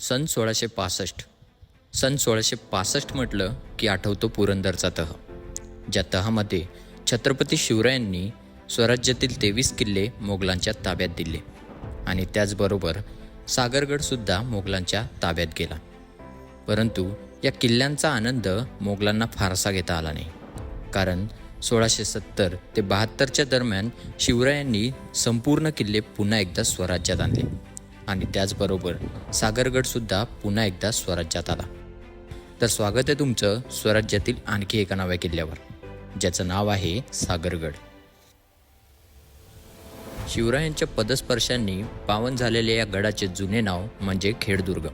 सन सोळाशे पासष्ट. सन सोळाशे पासष्ट म्हटलं की आठवतो पुरंदरचा तह. ज्या तहामध्ये छत्रपती शिवरायांनी स्वराज्यातील तेवीस किल्ले मोगलांच्या ताब्यात दिले आणि त्याचबरोबर सागरगडसुद्धा मोगलांच्या ताब्यात गेला. परंतु या किल्ल्यांचा आनंद मोगलांना फारसा घेता आला नाही. कारण सोळाशे सत्तर ते बहात्तरच्या दरम्यान शिवरायांनी संपूर्ण किल्ले पुन्हा एकदा स्वराज्यात आणले. आणि त्याचबरोबर सागरगडसुद्धा पुन्हा एकदा स्वराज्यात आला. तर स्वागत आहे तुमचं स्वराज्यातील आणखी एका नव्या किल्ल्यावर ज्याचं नाव आहे सागरगड. शिवरायांच्या पदस्पर्शांनी पावन झालेल्या या गडाचे जुने नाव म्हणजे खेडदुर्ग.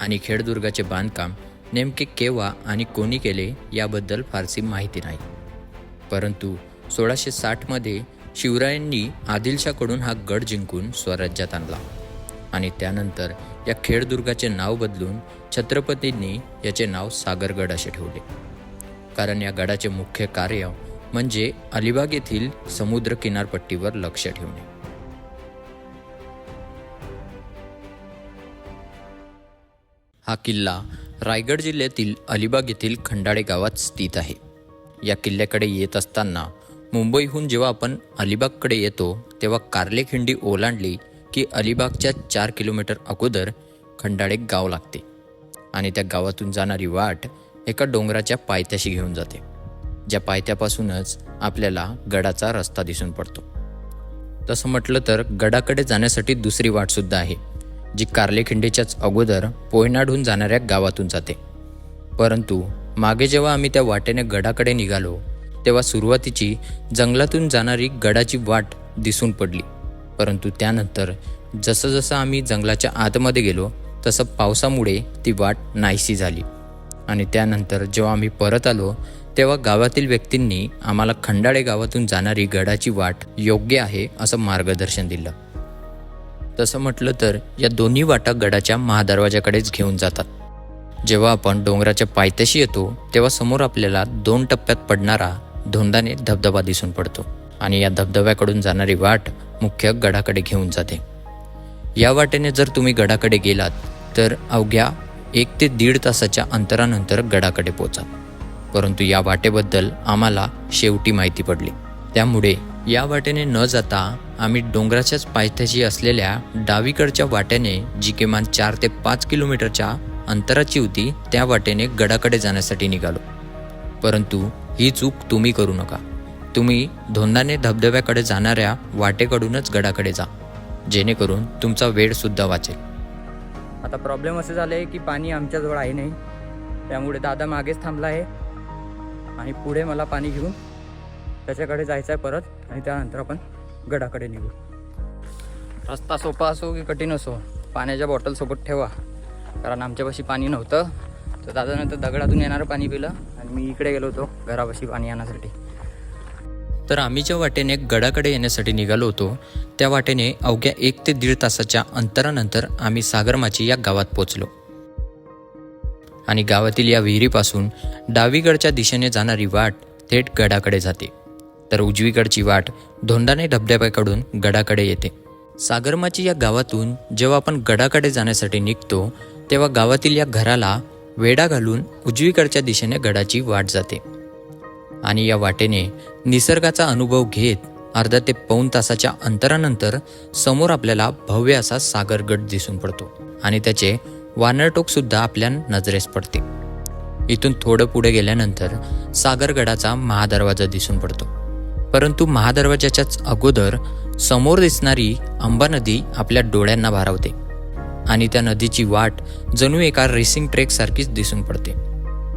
आणि खेडदुर्गाचे बांधकाम नेमके केव्हा आणि कोणी केले याबद्दल फारशी माहिती नाही. परंतु सोळाशे साठमध्ये शिवरायांनी आदिलशाकडून हा गड जिंकून स्वराज्यात आणला. आणि त्यानंतर या खेडदुर्गाचे नाव बदलून छत्रपतींनी याचे नाव सागरगड असे ठेवले. कारण या गडाचे मुख्य कार्य म्हणजे अलिबाग येथील समुद्र किनारपट्टीवर लक्ष ठेवणे. हा किल्ला रायगड जिल्ह्यातील अलिबाग येथील खंडाळे गावात स्थित आहे. या किल्ल्याकडे येत असताना मुंबईहून जेव्हा आपण अलिबागकडे येतो तेव्हा कार्लेखिंडी ओलांडली की अलिबागच्या चार किलोमीटर अगोदर खंडाळे गाव लागते आणि त्या गावातून जाणारी वाट एका डोंगराच्या पायथ्याशी घेऊन जाते ज्या पायथ्यापासूनच आपल्याला गडाचा रस्ता दिसून पडतो. तसं म्हटलं तर गडाकडे जाण्यासाठी दुसरी वाटसुद्धा आहे जी कार्लेखिंडीच्याच अगोदर पोयनाडहून जाणाऱ्या गावातून जाते. परंतु मागे जेव्हा आम्ही त्या वाटेने गडाकडे निघालो तेव्हा सुरुवातीची जंगलातून जाणारी गडाची वाट दिसून पडली. परंतु त्यानंतर जसं जसं आम्ही जंगलाच्या आतमध्ये गेलो तसं पावसामुळे ती वाट नाहीशी झाली. आणि त्यानंतर जेव्हा आम्ही परत आलो तेव्हा गावातील व्यक्तींनी आम्हाला खंडाळे गावातून जाणारी गडाची वाट योग्य आहे असं मार्गदर्शन दिलं. तसं म्हटलं तर या दोन्ही वाटा गडाच्या महादरवाजाकडेच घेऊन जातात. जेव्हा आपण डोंगराच्या पायथ्याशी येतो तेव्हा समोर आपल्याला दोन टप्प्यात पडणारा धोंडाने धबधबा दिसून पडतो. आणि या धबधब्याकडून जाणारी वाट मुख्य गडाकडे घेऊन जाते. या वाटेने जर तुम्ही गडाकडे गेलात तर अवघ्या एक ते दीड तासाच्या अंतरानंतर गडाकडे पोचा. परंतु या वाटेबद्दल आम्हाला शेवटी माहिती पडली. त्यामुळे या वाटेने न जाता आम्ही डोंगराच्याच पायथ्याशी असलेल्या डावीकडच्या वाट्याने जी किमान चार ते पाच किलोमीटरच्या अंतराची होती त्या वाटेने गडाकडे जाण्यासाठी निघालो. परंतु ही चूक तुम्ही करू नका. तुम्ही धोंदाने धबधब्याकडे जाणाऱ्या वाटेकडूनच गडाकडे जा. जेणेकरून तुमचा वेळसुद्धा वाचेल. आता प्रॉब्लेम असं झालं आहे की पाणी आमच्याजवळ आहे नाही. त्यामुळे दादा मागेच थांबला आहे. आणि पुढे मला पाणी घेऊन त्याच्याकडे जायचं आहे परत आणि त्यानंतर आपण गडाकडे निघू. रस्ता सोपा असो की कठीण असो पाण्याच्या बॉटलसोबत ठेवा. कारण आमच्यापाशी पाणी नव्हतं. तर दादानंतर दगडातून येणारं पाणी पिलं आणि मी इकडे गेलो होतो घरापाशी पाणी आणण्यासाठी तर आम्ही ज्या वाटेने गडाकडे येण्यासाठी निघालो होतो त्या वाटेने अवघ्या एक ते दीड तासाच्या अंतरानंतर आम्ही सागरमाची या गावात पोचलो आणि गावातील या विहिरीपासून डावीकडच्या दिशेने जाणारी वाट थेट गडाकडे जाते. तर उजवीकडची वाट धोंडाने धबधब्याकडून गडाकडे येते. सागरमाची या गावातून जेव्हा आपण गडाकडे जाण्यासाठी निघतो तेव्हा गावातील या घराला वेडा घालून उजवीकडच्या दिशेने गडाची वाट जाते. आणि या वाटेने निसर्गाचा अनुभव घेत अर्धा ते पाऊण तासाच्या अंतरानंतर समोर आपल्याला भव्य असा सागरगड दिसून पडतो आणि त्याचे वानरटोकसुद्धा आपल्या नजरेस पडते. इथून थोडं पुढे गेल्यानंतर सागरगडाचा महादरवाजा दिसून पडतो. परंतु महादरवाजाच्याच अगोदर समोर दिसणारी अंबा नदी आपल्या डोळ्यांना भारावते आणि त्या नदीची वाट जणू एका रेसिंग ट्रेकसारखीच दिसून पडते.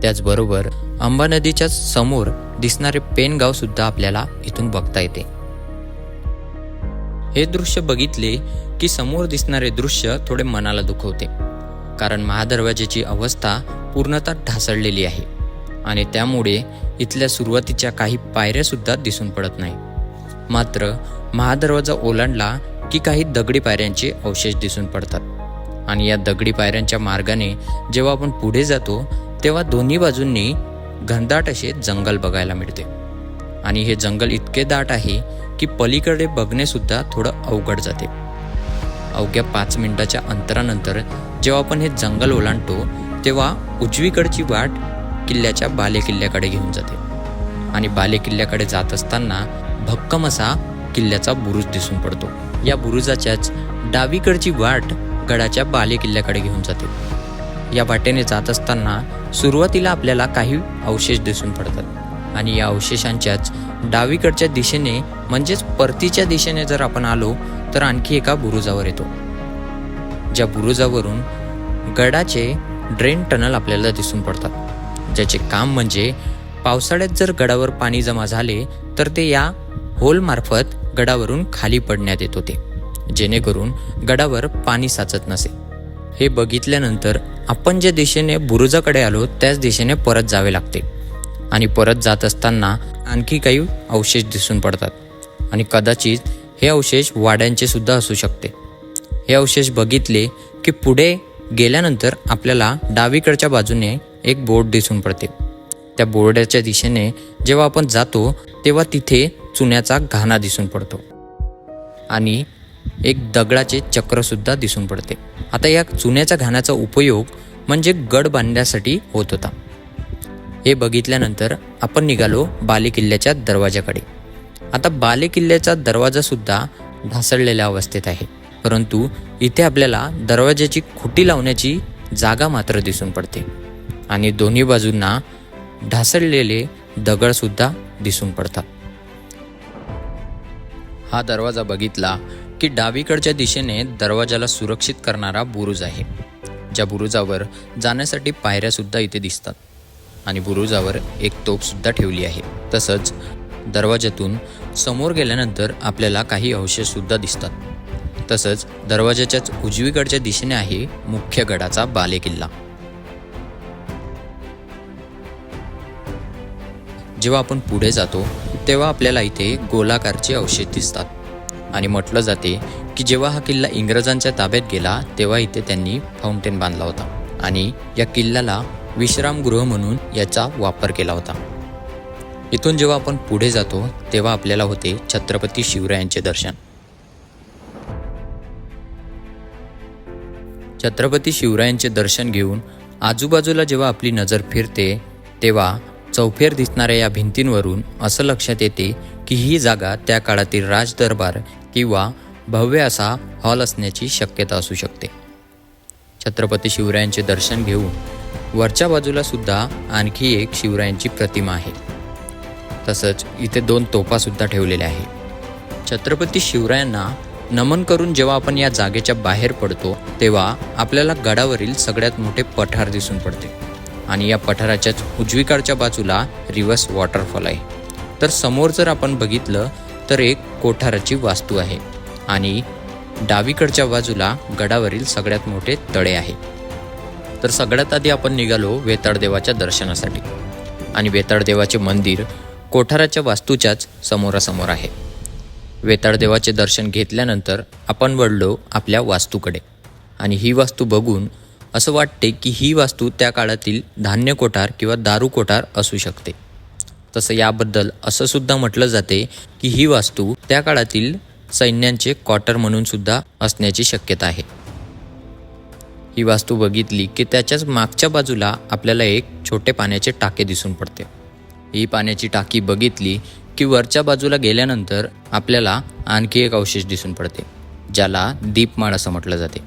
त्याचबरोबर अंबा नदीच्या समोर दिसणारे पेनगाव सुद्धा आपल्याला इथून बघता येते. हे दृश्य बघितले की समोर दिसणारे दृश्य थोडे मनाला दुखवते कारण महादरवाजेची अवस्था पूर्णतः ढासळलेली आहे आणि त्यामुळे इथल्या सुरुवातीच्या काही पायऱ्या सुद्धा दिसून पडत नाही. मात्र महादरवाजा ओलांडला की काही दगडी पायऱ्यांचे अवशेष दिसून पडतात आणि या दगडी पायऱ्यांच्या मार्गाने जेव्हा आपण पुढे जातो तेव्हा दोन्ही बाजूंनी घनदाट असे जंगल बघायला मिळते. आणि हे जंगल इतके दाट आहे की पलीकडे बघणेसुद्धा थोडं अवघड जाते. अवघ्या पाच मिनिटाच्या अंतरानंतर जेव्हा आपण हे जंगल ओलांडतो तेव्हा उजवीकडची वाट किल्ल्याच्या बाले किल्ल्याकडे घेऊन जाते. आणि बाले किल्ल्याकडे जात असताना भक्कम असा किल्ल्याचा बुरुज दिसून पडतो. या बुरुजाच्याच डावीकडची वाट गडाच्या बाले किल्ल्याकडे घेऊन जाते. या वाटेने जात असताना सुरुवातीला आपल्याला काही अवशेष दिसून पडतात. आणि या अवशेषांच्याच डावीकडच्या दिशेने म्हणजेच परतीच्या दिशेने जर आपण आलो तर आणखी एका बुरुजावर येतो. ज्या बुरुजावरून गडाचे ड्रेन टनल आपल्याला दिसून पडतात. ज्याचे काम म्हणजे पावसाळ्यात जर गडावर पाणी जमा झाले तर ते या होलमार्फत गडावरून खाली पडण्यात येत होते. जेणेकरून गडावर पाणी साचत नसे. हे बघितल्यानंतर आपण ज्या दिशेने बुरुजाकडे आलो त्याच दिशेने परत जावे लागते. आणि परत जात असताना आणखी काही अवशेष दिसून पडतात. आणि कदाचित हे अवशेष वाड्यांचे सुद्धा असू शकते. हे अवशेष बघितले की पुढे गेल्यानंतर आपल्याला डावीकडच्या बाजूने एक बोर्ड दिसून पडते. त्या बोर्डाच्या दिशेने जेव्हा आपण जातो तेव्हा तिथे चुन्याचा घाणा दिसून पडतो. आणि एक दगडाचे चक्रसुद्धा दिसून पडते. आता या चुन्याच्या घाण्याचा उपयोग म्हणजे गड बांधण्यासाठी होत होता. हे बघितल्यानंतर आपण निघालो बाले किल्ल्याच्या दरवाजाकडे आता बाले किल्ल्याचा ढासळलेल्या अवस्थेत आहे. परंतु इथे आपल्याला दरवाजाची खुटी लावण्याची जागा मात्र दिसून पडते. आणि दोन्ही बाजूंना ढासळलेले दगडसुद्धा दिसून पडतात. हा दरवाजा बघितला की डावीकडच्या दिशेने दरवाजाला सुरक्षित करणारा बुरुज आहे. ज्या बुरुजावर जाण्यासाठी पायऱ्यासुद्धा इथे दिसतात. आणि बुरुजावर एक तोपसुद्धा ठेवली आहे. तसंच दरवाजातून समोर गेल्यानंतर आपल्याला काही अवशेषसुद्धा दिसतात. तसंच दरवाजाच्याच उजवीकडच्या दिशेने आहे मुख्य गडाचा बाले किल्ला जेव्हा आपण पुढे जातो तेव्हा आपल्याला इथे गोलाकारचे अवशेष दिसतात. आणि म्हटलं जाते की जेव्हा हा किल्ला इंग्रजांच्या ताब्यात गेला तेव्हा इथे त्यांनी फाउंटेन बांधला होता आणि या किल्ल्याला विश्रामगृह म्हणून याचा वापर केला होता. इथून जेव्हा आपण पुढे जातो तेव्हा आपल्याला होते छत्रपती शिवरायांचे दर्शन. छत्रपती शिवरायांचे दर्शन घेऊन आजूबाजूला जेव्हा आपली नजर फिरते तेव्हा चौफेर दिसणाऱ्या या भिंतींवरून असं लक्षात येते की ही जागा त्या काळातील राजदरबार किंवा भव्य असा हॉल असण्याची शक्यता असू शकते. छत्रपती शिवरायांचे दर्शन घेऊन वरच्या बाजूला सुद्धा आणखी एक शिवरायांची प्रतिमा आहे. तसंच इथे दोन तोफासुद्धा ठेवलेल्या आहेत. छत्रपती शिवरायांना नमन करून जेव्हा आपण या जागेच्या बाहेर पडतो तेव्हा आपल्याला गडावरील सगळ्यात मोठे पठार दिसून पडते आणि या पठाराच्याच उजवीकडच्या बाजूला रिव्हर्स वॉटरफॉल आहे. तर समोर जर आपण बघितलं तर एक कोठाराची वास्तू आहे आणि डावीकडच्या बाजूला गडावरील सगळ्यात मोठे तळे आहे. तर सगळ्यात आधी आपण निघालो वेताळदेवाच्या दर्शनासाठी. आणि वेताळदेवाचे मंदिर कोठाराच्या वास्तूच्याच समोरासमोर आहे. वेताळदेवाचे दर्शन घेतल्यानंतर आपण वळलो आपल्या वास्तूकडे. आणि ही वास्तू बघून असं वाटते की ही वास्तू त्या काळातील धान्य कोठार किंवा दारू कोठार असू शकते. तसं याबद्दल असं सुद्धा म्हटलं जाते की ही वास्तू त्या काळातील सैन्यांचे क्वार्टर म्हणून सुद्धा असण्याची शक्यता आहे. ही वास्तू बघितली की त्याच्याच मागच्या बाजूला आपल्याला एक छोटे पाण्याचे टाके दिसून पडते. ही पाण्याची टाकी बघितली की वरच्या बाजूला गेल्यानंतर आपल्याला आणखी एक अवशेष दिसून पडते ज्याला दीपमाळ असं म्हटलं जाते.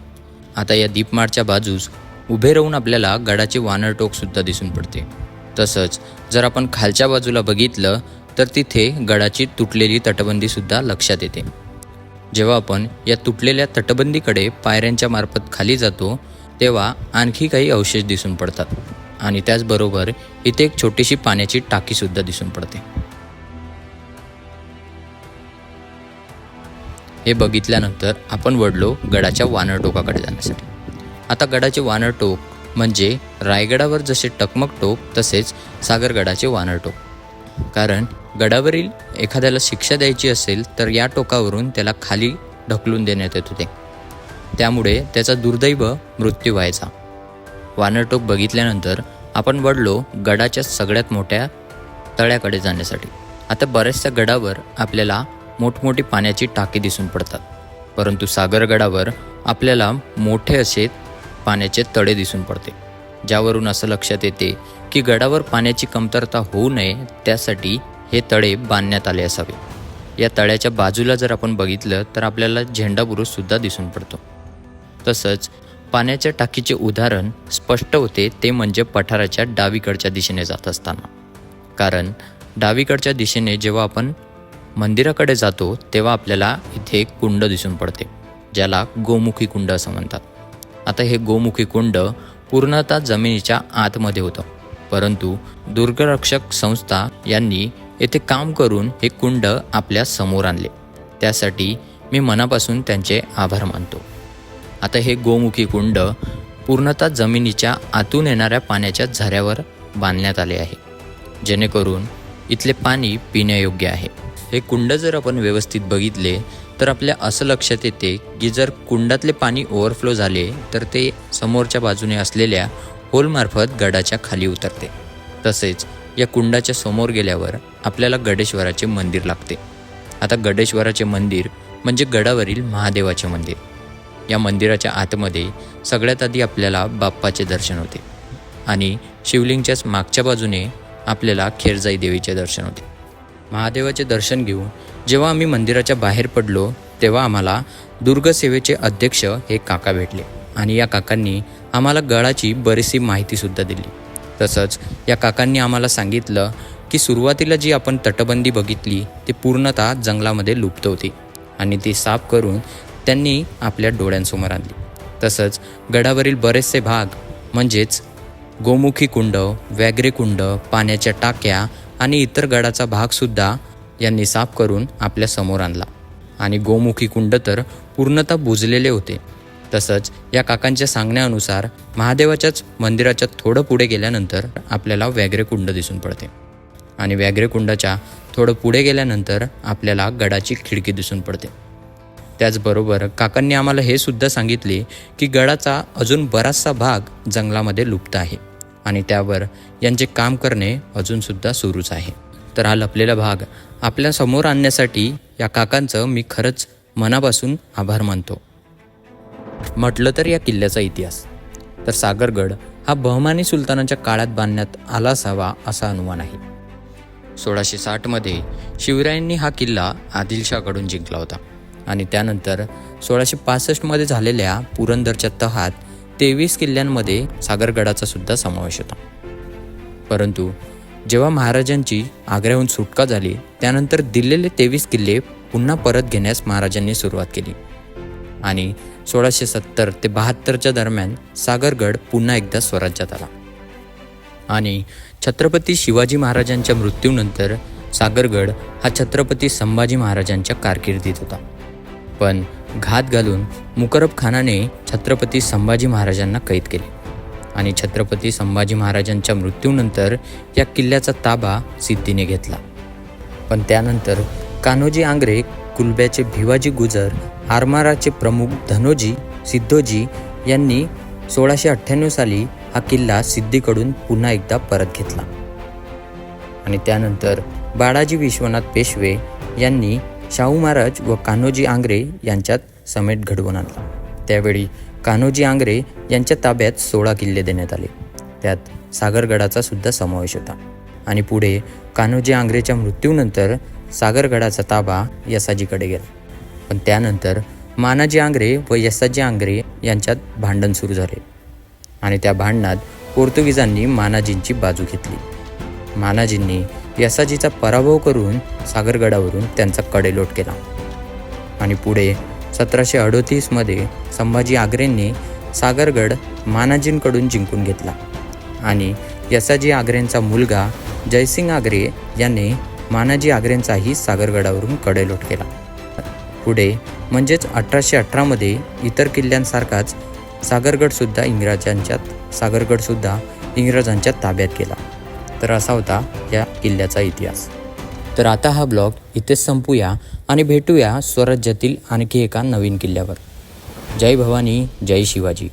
आता या दीपमाळच्या बाजूस उभे राहून आपल्याला गडाचे वानरटोक सुद्धा दिसून पडते. तसंच जर आपण खालच्या बाजूला बघितलं तर तिथे गडाची तुटलेली तटबंदीसुद्धा लक्षात येते. जेव्हा आपण या तुटलेल्या तटबंदीकडे पायऱ्यांच्या मार्फत खाली जातो तेव्हा आणखी काही अवशेष दिसून पडतात आणि त्याचबरोबर इथे एक छोटीशी पाण्याची टाकीसुद्धा दिसून पडते. हे बघितल्यानंतर आपण वडलो गडाच्या वानरटोकाकडे जाण्यासाठी. आता गडाचे वानरटोक म्हणजे रायगडावर जसे टकमक टोप तसेच सागरगडाचे वानरटोक कारण गडावरील एखाद्याला शिक्षा द्यायची असेल तर या टोकावरून त्याला खाली ढकलून देण्यात येत होते. त्यामुळे त्याचा दुर्दैव मृत्यू व्हायचा. वानरटोक बघितल्यानंतर आपण वडलो गडाच्या सगळ्यात मोठ्या तळ्याकडे जाण्यासाठी. आता बऱ्याचशा गडावर आपल्याला मोठमोठी पाण्याची टाकी दिसून पडतात. परंतु सागरगडावर आपल्याला मोठे असे पाण्याचे तळे दिसून पडते. ज्यावरून असं लक्षात येते की गडावर पाण्याची कमतरता होऊ नये त्यासाठी हे तळे बांधण्यात आले असावे. या तळ्याच्या बाजूला जर आपण बघितलं तर आपल्याला झेंडा बुरुजसुद्धा दिसून पडतो. तसंच पाण्याच्या टाकीचे उदाहरण स्पष्ट होते ते म्हणजे पठाराच्या डावीकडच्या दिशेने जात असताना. कारण डावीकडच्या दिशेने जेव्हा आपण मंदिराकडे जातो तेव्हा आपल्याला इथे एक कुंड दिसून पडते ज्याला गोमुखी कुंड असं म्हणतात. आता हे गोमुखी कुंड पूर्णतः जमिनीच्या आतमध्ये होतं. परंतु दुर्गरक्षक संस्था यांनी येथे काम करून हे कुंड आपल्यासमोर आणले. त्यासाठी मी मनापासून त्यांचे आभार मानतो. आता हे गोमुखी कुंड पूर्णतः जमिनीच्या आतून येणाऱ्या पाण्याच्या झऱ्यावर बांधण्यात आले आहे. जेणेकरून इथले पाणी पिण्यायोग्य आहे. हे कुंड जर आपण व्यवस्थित बघितले तर आपल्या असं लक्षात येते की जर कुंडातले पाणी ओव्हरफ्लो झाले तर ते समोरच्या बाजूने असलेल्या होलमार्फत गडाच्या खाली उतरते. तसेच या कुंडाच्या समोर गेल्यावर आपल्याला गडेश्वराचे मंदिर लागते. आता गडेश्वराचे मंदिर म्हणजे गडावरील महादेवाचे मंदिर. या मंदिराच्या आतमध्ये सगळ्यात आधी आपल्याला बाप्पाचे दर्शन होते आणि शिवलिंगच्याच मागच्या बाजूने आपल्याला खेरजाई देवीचे दर्शन होते. महादेवाचे दर्शन घेऊन जेव्हा आम्ही मंदिराच्या बाहेर पडलो तेव्हा आम्हाला दुर्गसेवेचे अध्यक्ष हे काका भेटले आणि या काकांनी आम्हाला गडाची बरीचशी माहितीसुद्धा दिली. तसंच या काकांनी आम्हाला सांगितलं की सुरुवातीला जी आपण तटबंदी बघितली ती पूर्णतः जंगलामध्ये लुप्त होती आणि ती साफ करून त्यांनी आपल्या डोळ्यांसमोर आणली. तसंच गडावरील बरेचसे भाग म्हणजेच गोमुखी कुंड व्याघ्रे कुंड पाण्याच्या टाक्या आणि इतर गडाचा भागसुद्धा यांनी साफ करून आपल्यासमोर आणला. आणि गोमुखी कुंड तर पूर्णतः बुजलेले होते. तसंच या काकांच्या सांगण्यानुसार महादेवाच्याच मंदिराच्या थोडं पुढे गेल्यानंतर आपल्याला व्याघ्रे कुंड दिसून पडते. आणि व्याघ्रे कुंडाच्या थोडं पुढे गेल्यानंतर आपल्याला गडाची खिडकी दिसून पडते. त्याचबरोबर काकांनी आम्हाला हे सुद्धा सांगितले की गडाचा अजून बराचसा भाग जंगलामध्ये लुप्त आहे. आणि त्यावर यांचे काम करणे अजूनसुद्धा सुरूच आहे. तर हा लपलेला भाग आपल्यासमोर आणण्यासाठी या काकांचं मी खरंच मनापासून आभार मानतो. म्हटलं तर या किल्ल्याचा इतिहास. तर सागरगड हा बहमानी सुलतानाच्या काळात बांधण्यात आला असावा असा अनुमान आहे. सोळाशे साठमध्ये शिवरायांनी हा किल्ला आदिलशाहकडून जिंकला होता आणि त्यानंतर सोळाशे पासष्टमध्ये झालेल्या पुरंदरच्या तहात तेवीस किल्ल्यांमध्ये सागरगडाचा सुद्धा समावेश होता. परंतु जेव्हा महाराजांची आग्र्याहून सुटका झाली त्यानंतर दिलेले तेवीस किल्ले पुन्हा परत घेण्यास महाराजांनी सुरुवात केली. आणि सोळाशे सत्तर ते बहात्तरच्या दरम्यान सागरगड पुन्हा एकदा स्वराज्यात आला. आणि छत्रपती शिवाजी महाराजांच्या मृत्यूनंतर सागरगड हा छत्रपती संभाजी महाराजांच्या कारकिर्दीत होता. पण घात घालून मुकरब खानाने छत्रपती संभाजी महाराजांना कैद केले. आणि छत्रपती संभाजी महाराजांच्या मृत्यूनंतर या किल्ल्याचा ताबा सिद्धीने घेतला. पण त्यानंतर कान्होजी आंग्रे कुलब्याचे भिवाजी गुजर आरमाराचे प्रमुख धनोजी सिद्धोजी यांनी सोळाशे अठ्ठ्याण्णव साली हा किल्ला सिद्धीकडून पुन्हा एकदा परत घेतला. आणि त्यानंतर बाळाजी विश्वनाथ पेशवे यांनी शाहू महाराज व कान्होजी आंग्रे यांच्यात समेट घडवून आणला. त्यावेळी कान्होजी आंग्रे यांच्या ताब्यात सोळा किल्ले देण्यात आले. त्यात सागरगडाचा सुद्धा समावेश होता. आणि पुढे कान्होजी आंग्रेच्या मृत्यूनंतर सागरगडाचा ताबा यसाजीकडे गेला. पण त्यानंतर मानाजी आंग्रे व यसाजी आंग्रे यांच्यात भांडण सुरू झाले. आणि त्या भांडणात पोर्तुगीजांनी मानाजींची बाजू घेतली. मानाजींनी यसाजीचा पराभव करून सागरगडावरून त्यांचा कडेलोट केला. आणि पुढे सतराशे अडोतीसमध्ये संभाजी आग्रेंनी सागरगड मानाजींकडून जिंकून घेतला. आणि यसाजी आग्रेंचा मुलगा जयसिंग आग्रे याने मानाजी आग्रेंचाही सागरगडावरून कडेलोट केला. पुढे म्हणजेच अठराशे अठरामध्ये इतर किल्ल्यांसारखाच सागरगडसुद्धा इंग्रजांच्यात सागरगडसुद्धा इंग्रजांच्या ताब्यात गेला. तर असा होता या किल्ल्याचा इतिहास. तर आता हा ब्लॉग इथेच संपूया. आणि भेटूया स्वराज्यातील आणखी एका नवीन किल्ल्यावर. जय भवानी जय शिवाजी.